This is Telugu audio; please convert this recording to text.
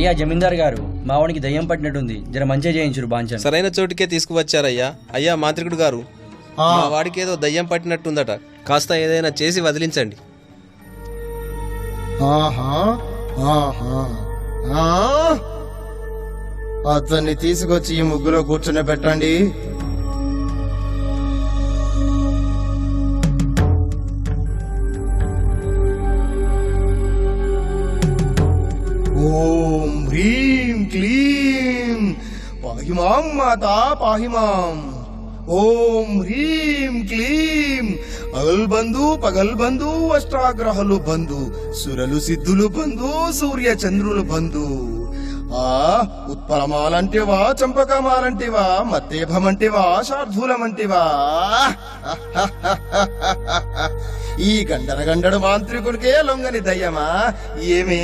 అయ్యా జమీందార్ గారు మావానికి దయ్యం పట్టినట్టుంది. జర మంచిగా చేయించురు బాంచన్. సరైన చోటుకే తీసుకువచ్చారయ్యా. అయ్యా మాంత్రికుడు గారు ఆ, మా వాడికి ఏదో దయ్యం పట్టినట్టుందట. కాస్త ఏదైనా చేసి వదిలించండి. ఆహా, ఆహా, ఆ? అతన్ని తీసుకొచ్చి ఈ ముగ్గులో కూర్చుని పెట్టండి. ఓం హ్రీం క్లీం పాహిమాం మాతా పాహిమాం ఓం హ్రీం క్లీం అగల్ బంధు పగల్ బంధు అష్టాగ్రహలు బంధు సురలు సిద్ధులు బంధు సూర్య చంద్రులు బంధు. ఆ ఉత్పలమాలంటివా చంపకమాలంటివా మత్తేభమంటివా శార్ధూలమంటివా? ఈ గండర గండడు మాంత్రికుడికే లొంగని దయ్యమా? ఏమే?